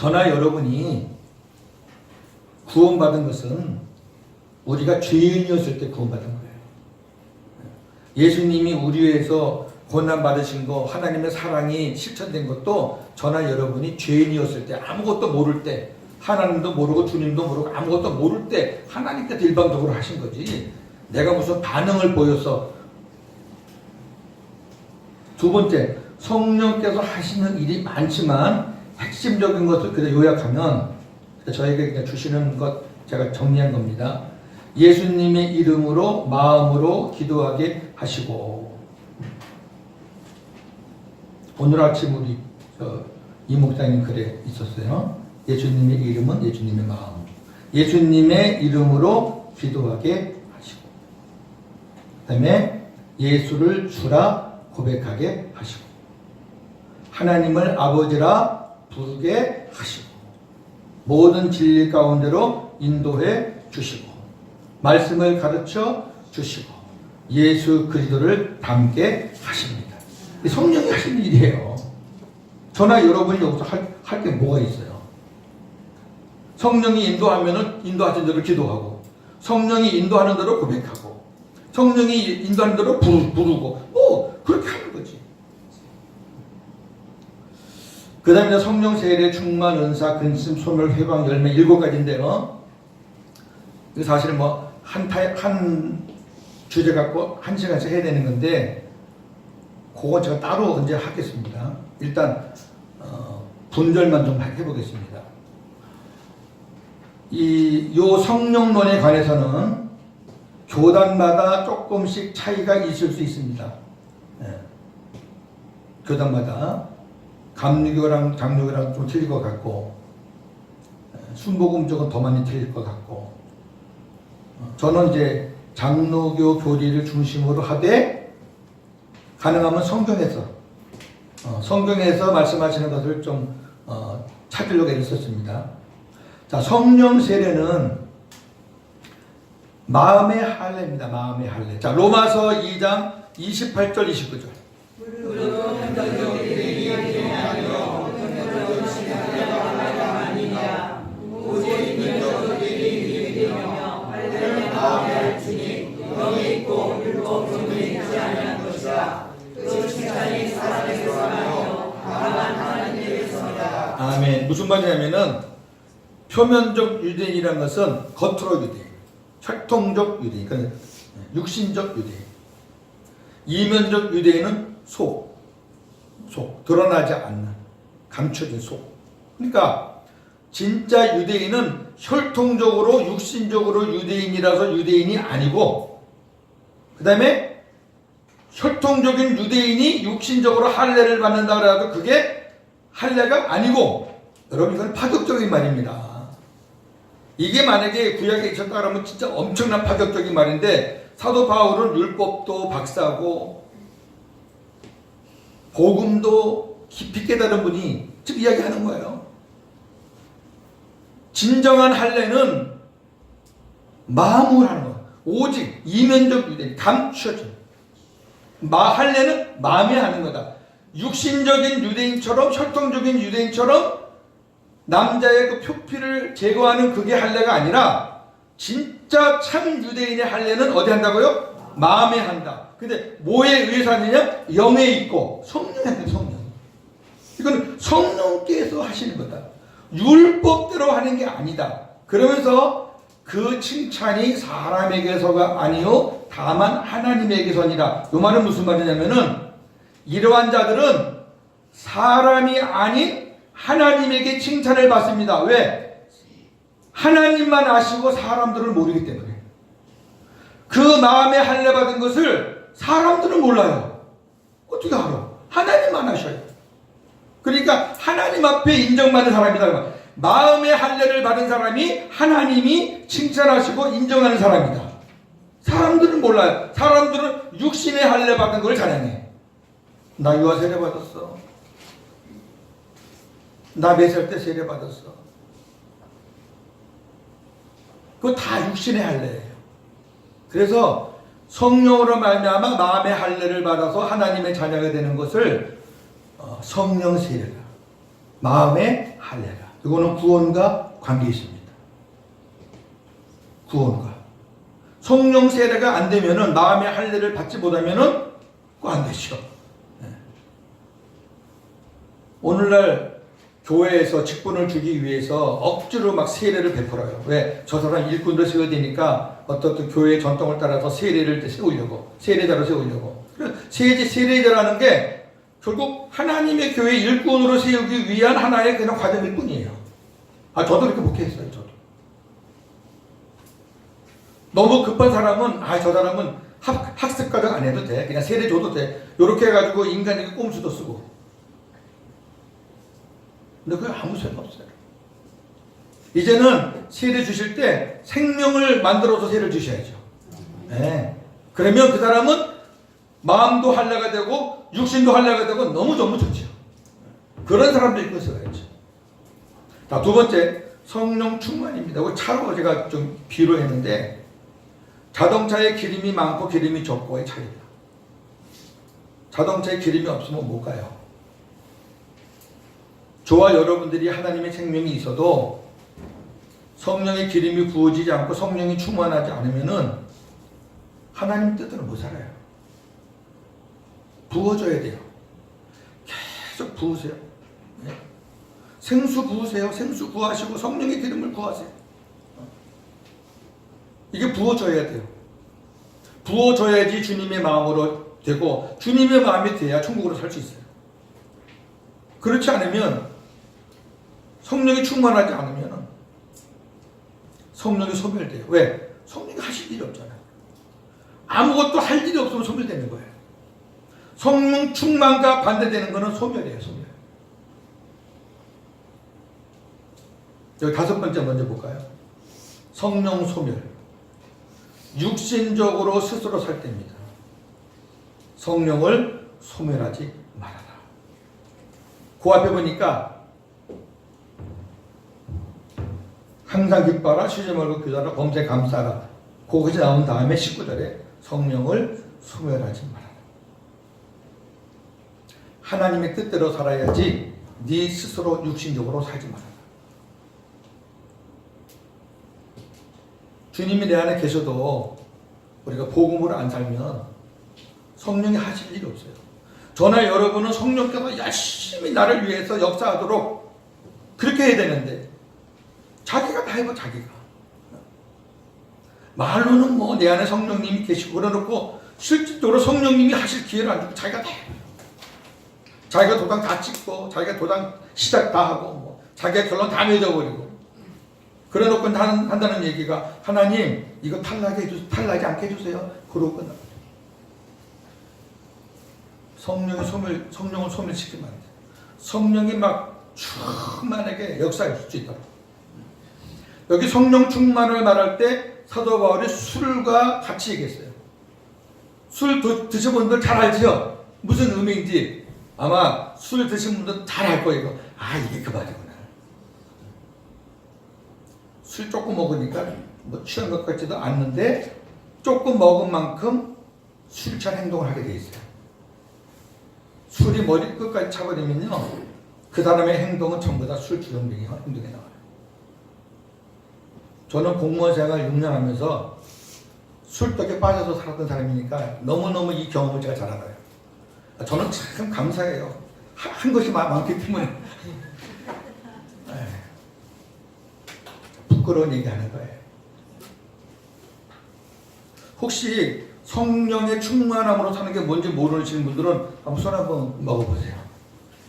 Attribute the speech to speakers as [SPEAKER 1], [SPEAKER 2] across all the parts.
[SPEAKER 1] 저나 여러분이 구원받은 것은 우리가 죄인이었을 때 구원받은 거예요. 예수님이 우리 위해서 고난 받으신 거 하나님의 사랑이 실천된 것도 저나 여러분이 죄인이었을 때 아무것도 모를 때 하나님도 모르고 주님도 모르고 아무것도 모를 때 하나님께서 일방적으로 하신 거지 내가 무슨 반응을 보여서 두 번째 성령께서 하시는 일이 많지만 핵심적인 것을 그냥 요약하면 저에게 주시는 것 제가 정리한 겁니다. 예수님의 이름으로 마음으로 기도하게 하시고 오늘 아침 우리 저, 이 목사님 글에 있었어요. 예수님의 이름은 예수님의 마음. 예수님의 이름으로 기도하게 하시고 그다음에 예수를 주라 고백하게 하시고 하나님을 아버지라 부르게 하시고 모든 진리 가운데로 인도해 주시고 말씀을 가르쳐 주시고 예수 그리스도를 닮게 하십니다. 이 성령이 하시는 일이에요. 저나 여러분이 여기서 할 게 뭐가 있어요? 성령이 인도하면은 인도하신 대로 기도하고 성령이 인도하는 대로 고백하고 성령이 인도하는 대로 부르, 부르고 뭐 그렇게 하는 거지. 그 다음에 성령 세례 충만 은사 근심 소멸 회방 열매 일곱 가지인데요. 이거 사실은 뭐한 한 주제 갖고 한 시간씩 해야 되는 건데 그건 제가 따로 언제 하겠습니다. 일단 어, 분절만 좀 해보겠습니다. 이 요 성령론에 관해서는 교단마다 조금씩 차이가 있을 수 있습니다. 예. 교단마다 감리교랑 장로교랑 좀 틀릴 것 같고 예, 순복음 쪽은 더 많이 틀릴 것 같고 어, 저는 이제 장로교 교리를 중심으로 하되 가능하면 성경에서 어, 성경에서 말씀하시는 것을 좀 어, 찾으려고 애썼습니다. 자, 성령 세례는 마음의 할례입니다. 마음의 할례. 자, 로마서 2장 28절 29절. 아멘. 무슨 말이냐면은 표면적 유대인이라는 것은 겉으로 유대인, 혈통적 유대인, 그러니까 육신적 유대인. 이면적 유대인은 속, 속 드러나지 않는 감춰진 속. 그러니까 진짜 유대인은 혈통적으로 육신적으로 유대인이라서 유대인이 아니고 그 다음에 혈통적인 유대인이 육신적으로 할례를 받는다 그래도 그게 할례가 아니고 여러분 이건 파격적인 말입니다. 이게 만약에 구약에 있었다 그러면 진짜 엄청난 파격적인 말인데 사도 바울은 율법도 박사고 복음도 깊이 깨달은 분이 지금 이야기하는 거예요. 진정한 할례는 마음으로 하는 거예요. 오직 이면적 유대 감춰진 마 할례는 마음에 하는 거다. 육신적인 유대인처럼 혈통적인 유대인처럼 남자의 그 표피를 제거하는 그게 할례가 아니라 진짜 참 유대인의 할례는 어디 한다고요? 마음에 한다. 근데 뭐에 의해서 하느냐? 영에 있고 성령에 성령. 이건 성령께서 하시는 거다. 율법대로 하는 게 아니다. 그러면서 그 칭찬이 사람에게서가 아니요 다만 하나님에게서니라. 이 말은 무슨 말이냐면은 이러한 자들은 사람이 아닌 하나님에게 칭찬을 받습니다. 왜? 하나님만 아시고 사람들을 모르기 때문에. 그 마음에 할례 받은 것을 사람들은 몰라요. 어떻게 알아? 하나님만 아셔요. 그러니까 하나님 앞에 인정받는 사람이다. 마음의 할례를 받은 사람이 하나님이 칭찬하시고 인정하는 사람이다. 사람들은 몰라요. 사람들은 육신의 할례 받은 걸 자랑해. 나 유아 세례 받았어. 나 몇 살 때 세례 받았어. 그거 다 육신의 할례예요. 그래서 성령으로 말미암아 마음의 할례를 받아서 하나님의 자녀가 되는 것을 어, 성령 세례가 마음의 할례가 이거는 구원과 관계 있습니다. 구원과 성령 세례가 안 되면은 마음의 할례를 받지 못하면은 안 되죠. 네. 오늘날 교회에서 직분을 주기 위해서 억지로 막 세례를 베풀어요. 왜? 저 사람 일꾼도 세워야 되니까 어떤 교회 전통을 따라서 세례를 세우려고 세례자로 세우려고. 세례 세례자라는 게 결국 하나님의 교회 일꾼으로 세우기 위한 하나의 그냥 과정일 뿐이에요. 아 저도 이렇게 목회했어요. 저도. 너무 급한 사람은 아 저 사람은 학, 학습 과정 안 해도 돼. 그냥 세례 줘도 돼. 이렇게 해가지고 인간에게 꼼수도 쓰고. 근데 그게 아무 소용 없어요. 이제는 세례 주실 때 생명을 만들어서 세례를 주셔야죠. 네. 그러면 그 사람은 마음도 할례가 되고 육신도 할례가 되고 너무 너무 좋죠. 그런 사람들이 있어야죠. 자, 두 번째 성령 충만입니다. 그 차로 제가 좀 비로했는데 자동차에 기름이 많고 기름이 적고의 차이다. 자동차에 기름이 없으면 못 가요. 저와 여러분들이 하나님의 생명이 있어도 성령의 기름이 부어지지 않고 성령이 충만하지 않으면은 하나님 뜻대로 못 살아요. 부어줘야 돼요. 계속 부으세요. 네. 생수 부으세요. 생수 부하시고 성령의 기름을 부하세요. 이게 부어져야 돼요. 부어져야지 주님의 마음으로 되고 주님의 마음이 돼야 천국으로 살 수 있어요. 그렇지 않으면 성령이 충만하지 않으면 성령이 소멸돼요. 왜? 성령이 하실 일이 없잖아요. 아무것도 할 일이 없으면 소멸되는 거예요. 성령 충만과 반대되는 것은 소멸이에요. 소멸. 여기 다섯 번째 먼저 볼까요? 성령 소멸. 육신적으로 스스로 살 때입니다. 성령을 소멸하지 말아라. 그 앞에 보니까 항상 기뻐하라 쉬지 말고 기도하라 범죄 감사하라 거기서 나온 다음에 19절에 성령을 소멸하지 말아라. 하나님의 뜻대로 살아야지 네 스스로 육신적으로 살지 말아라. 주님이 내 안에 계셔도 우리가 복음으로 안 살면 성령이 하실 일이 없어요. 저나 여러분은 성령께서 열심히 나를 위해서 역사하도록 그렇게 해야 되는데 자기가 다 해봐 자기가 말로는 뭐 내 안에 성령님이 계시고 그래놓고 실질적으로 성령님이 하실 기회를 안 주고 자기가 다 해. 자기가 도장 다 찍고 자기가 도장 시작 다 하고 뭐 자기가 결론 다 맺어버리고 그래놓고 한- 한다는 얘기가 하나님 이거 탈락해 주 탈락이 않게 해주세요. 그러고 끝나. 성령의 소멸 성령을 소멸시키면 안 돼. 성령이 막 충만하게 역사할 수 있도록. 여기 성령 충만을 말할 때 사도 바울이 술과 같이 얘기했어요. 술 드- 드신 분들 잘 알지요? 무슨 의미인지 아마 술 드신 분들 잘 알 거예요. 아 이게 그 말이구나. 술 조금 먹으니까 뭐 취한 것 같지도 않는데 조금 먹은 만큼 술 취한 행동을 하게 돼 있어요. 술이 머리 끝까지 차버리면요 그 사람의 행동은 전부 다 술 주정뱅이 행동이 나와요. 저는 공무원 생활 6년 하면서 술떡에 빠져서 살았던 사람이니까 너무너무 이 경험을 제가 잘 알아요. 저는 참 감사해요. 하- 한 것이 많- 많기 때문에. 에이, 부끄러운 얘기 하는 거예요. 혹시 성령의 충만함으로 사는 게 뭔지 모르시는 분들은 한번 손 한번 먹어보세요.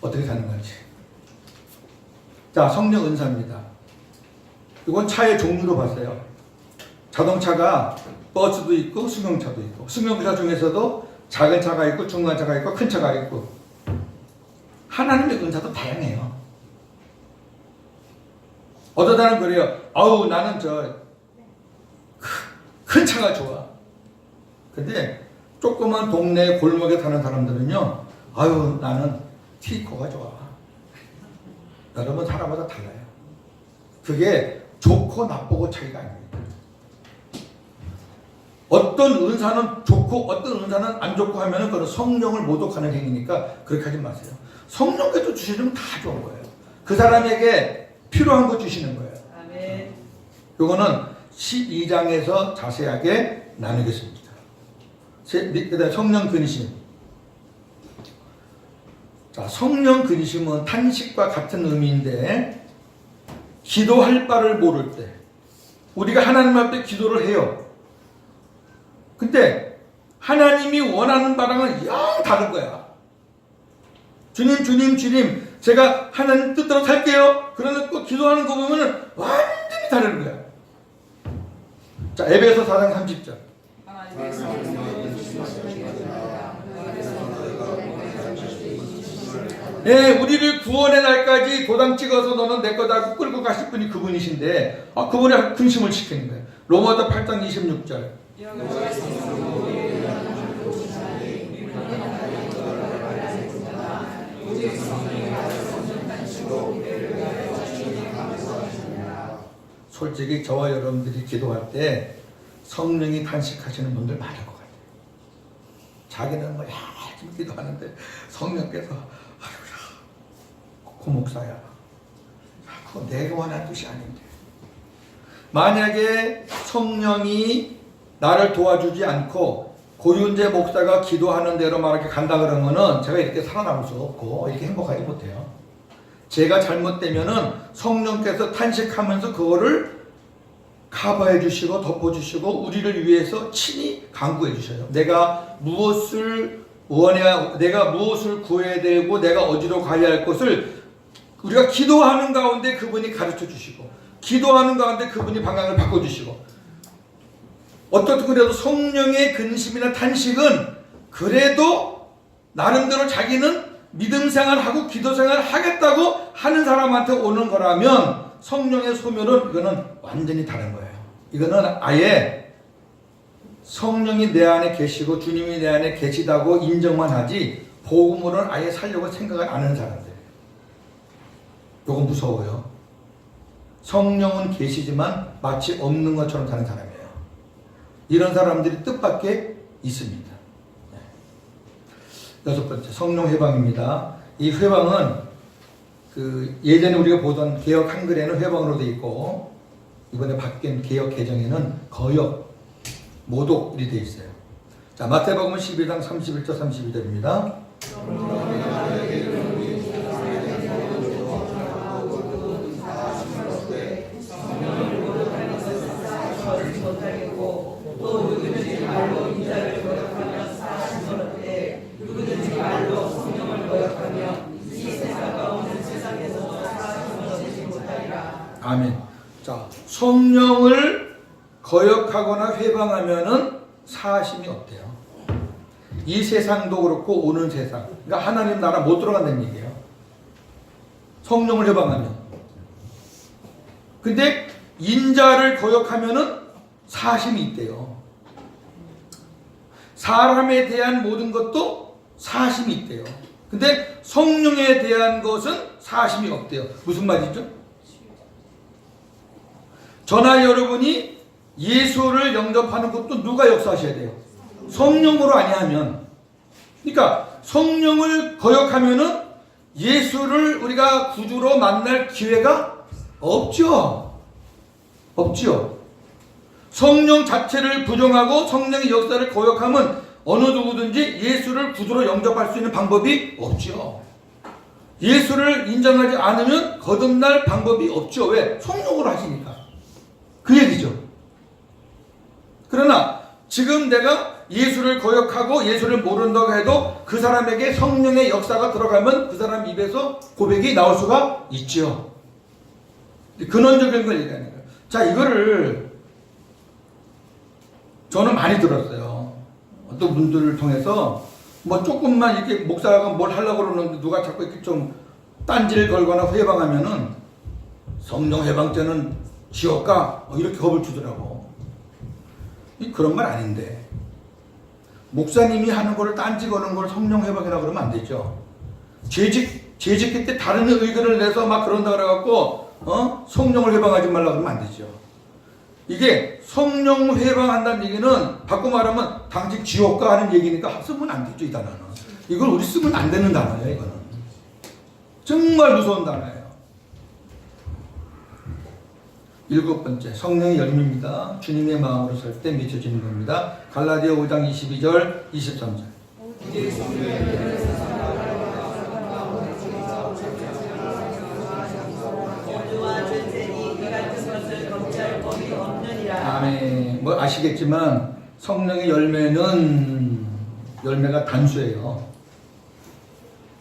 [SPEAKER 1] 어떻게 사는 건지. 자, 성령 은사입니다. 이건 차의 종류로 봤어요. 자동차가 버스도 있고 승용차도 있고 승용차 중에서도 작은 차가 있고 중간 차가 있고 큰 차가 있고 하나님의 은사도 다양해요. 어떤 사람은 그래요. 아우 나는 저 큰 차가 좋아. 근데 조그만 동네 골목에 사는 사람들은요. 아유 나는 티코가 좋아. 여러분 사람마다 달라요. 그게 좋고 나쁘고 차이가 아닙니다. 어떤 은사는 좋고 어떤 은사는 안 좋고 하면은 그건 성령을 모독하는 행위니까 그렇게 하지 마세요. 성령께서 주시면 다 좋은 거예요. 그 사람에게 필요한 거 주시는 거예요.
[SPEAKER 2] 아멘.
[SPEAKER 1] 요거는 12장에서 자세하게 나누겠습니다. 세- 그다음 성령 근심. 자, 성령 근심은 탄식과 같은 의미인데 기도할 바를 모를 때 우리가 하나님 앞에 기도를 해요. 근데 하나님이 원하는 바랑은 영 다른 거야. 주님, 주님, 주님, 제가 하나님 뜻대로 살게요. 그러면 또 기도하는 거 보면은 완전히 다른 거야. 자, 에베소 4장 30절. 예, 우리를 구원의 날까지 도장 찍어서 너는 내 거다 끌고 가실 분이 그분이신데, 아, 그분의 근심을 시키는 거예요. 로마서 8장 26절. 솔직히 저와 여러분들이 기도할 때 성령이 탄식하시는 분들 많을 것 같아요. 자기는 뭐 열심히 기도하는데 성령께서 고 목사야 아, 그거 내가 원하는 뜻이 아닌데 만약에 성령이 나를 도와주지 않고 고윤재 목사가 기도하는 대로 막 이렇게 간다 그러면은 제가 이렇게 살아남을 수 없고 이렇게 행복하지 못해요. 제가 잘못되면은 성령께서 탄식하면서 그거를 커버해 주시고 덮어 주시고 우리를 위해서 친히 강구해 주셔요. 내가 무엇을 원해야 내가 무엇을 구해야 되고 내가 어디로 가야 할 것을 우리가 기도하는 가운데 그분이 가르쳐 주시고 기도하는 가운데 그분이 방향을 바꿔 주시고 어떻게 그래도 성령의 근심이나 탄식은 그래도 나름대로 자기는 믿음 생활하고 기도 생활 하겠다고 하는 사람한테 오는 거라면 성령의 소멸은 이거는 완전히 다른 거예요. 이거는 아예 성령이 내 안에 계시고 주님이 내 안에 계시다고 인정만 하지 복음으로는 아예 살려고 생각을 안 하는 사람들. 요거 무서워요. 성령은 계시지만 마치 없는 것처럼 사는 사람이에요. 이런 사람들이 뜻밖에 있습니다. 네. 여섯 번째 성령 회방입니다. 이 회방은 그 예전에 우리가 보던 개혁 한글에는 회방으로 돼 있고 이번에 바뀐 개혁 개정에는 거역 모독이 돼 있어요. 자 마태복음 11장 31절 32절입니다. 아멘. 자, 성령을 거역하거나 회방하면은 사심이 없대요. 이 세상도 그렇고 오는 세상. 그러니까 하나님 나라 못 들어간다는 얘기예요. 성령을 회방하면. 근데 인자를 거역하면은 사심이 있대요. 사람에 대한 모든 것도 사심이 있대요. 근데 성령에 대한 것은 사심이 없대요. 무슨 말이죠? 저나 여러분이 예수를 영접하는 것도 누가 역사하셔야 돼요? 성령으로 아니하면. 그러니까 성령을 거역하면은 예수를 우리가 구주로 만날 기회가 없죠. 없죠. 성령 자체를 부정하고 성령의 역사를 거역하면 어느 누구든지 예수를 구주로 영접할 수 있는 방법이 없죠. 예수를 인정하지 않으면 거듭날 방법이 없죠. 왜? 성령으로 하시니까. 그 얘기죠. 그러나 지금 내가 예수를 거역하고 예수를 모른다고 해도 그 사람에게 성령의 역사가 들어가면 그 사람 입에서 고백이 나올 수가 있죠. 근원적인 걸 얘기하는 거예요. 자, 이거를 저는 많이 들었어요. 어떤 분들을 통해서 뭐 조금만 이렇게 목사가 뭘 하려고 그러는데 누가 자꾸 이렇게 좀 딴지를 걸거나 회방하면은 성령 해방죄는 지옥가 뭐 이렇게 겁을 주더라고. 이 그런 말 아닌데 목사님이 하는 거를 딴지 거는 걸 성령 해방이라고 그러면 안 되죠. 재직 재직회 때 다른 의견을 내서 막 그런다 그래갖고 어 성령을 해방하지 말라 그러면 안 되죠. 이게 성령 회방한다는 얘기는 바꿔 말하면 당직 지옥가 하는 얘기니까 쓰면 안 되죠 이 단어는. 이걸 우리 쓰면 안 되는 단어예요 이거는. 정말 무서운 단어예요. 일곱 번째 성령의 열매입니다. 주님의 마음으로 살 때 맺혀지는 겁니다. 갈라디아 5장 22절 23절.
[SPEAKER 2] 모두와 전쟁이 이 같은 것을 검찰 법이 없느니라.
[SPEAKER 1] 아멘. 뭐 아시겠지만 성령의 열매는 열매가 단수예요.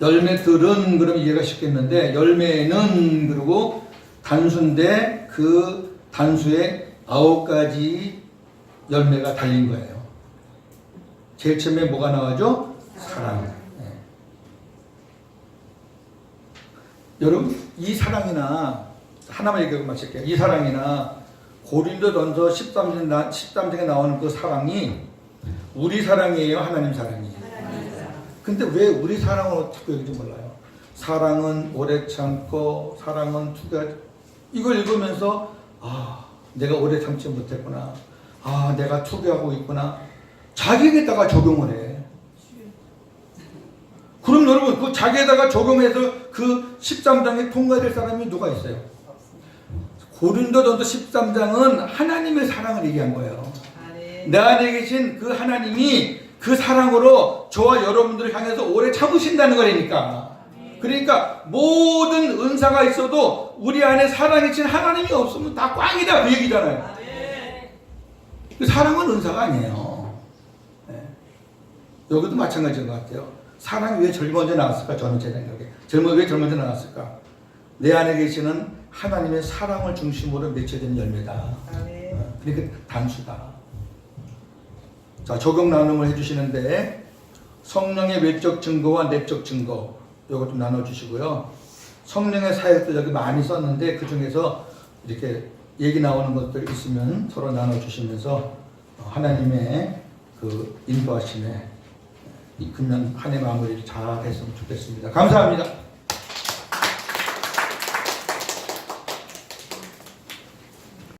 [SPEAKER 1] 열매들은 그럼 이해가 쉽겠는데 열매는 그리고 단수인데 그 단수에 아홉 가지 열매가 달린 거예요. 제일 처음에 뭐가 나와죠? 사랑. 네. 여러분 이 사랑이나 하나만 얘기하고 마칠게요. 이 사랑이나 고린도 전서 13장 13장에 나오는 그 사랑이 우리 사랑이에요, 하나님 사랑이에요. 근데 왜 우리 사랑을 자꾸 얘기지 몰라요? 사랑은 오래 참고 사랑은 투가 이걸 읽으면서 아 내가 오래 참지 못했구나. 아 내가 투기하고 있구나. 자기에게다가 적용을 해. 그럼 여러분 그 자기에다가 적용해서 그 13장에 통과될 사람이 누가 있어요? 고린도전서 13장은 하나님의 사랑을 얘기한 거예요. 내 안에 계신 그 하나님이 그 사랑으로 저와 여러분들을 향해서 오래 참으신다는 거라니까. 그러니까 모든 은사가 있어도 우리 안에 사랑이 친 하나님이 없으면 다 꽝이다 그 얘기잖아요. 그 사랑은 은사가 아니에요. 네. 여기도 마찬가지인 것 같아요. 사랑이 왜 제일 먼저 나왔을까? 저는 제 생각에. 제일 먼저 왜 제일 먼저 나왔을까? 내 안에 계시는 하나님의 사랑을 중심으로 맺혀진 열매다. 그러니까 단수다. 자, 적용 나눔을 해주시는데 성령의 외적 증거와 내적 증거 이것 좀 나눠주시고요. 성령의 사역도 여기 많이 썼는데 그 중에서 이렇게 얘기 나오는 것들 있으면 서로 나눠주시면서 어, 하나님의 그 인도하심에 이 금년 한 해 마무리를 잘 했으면 좋겠습니다. 감사합니다.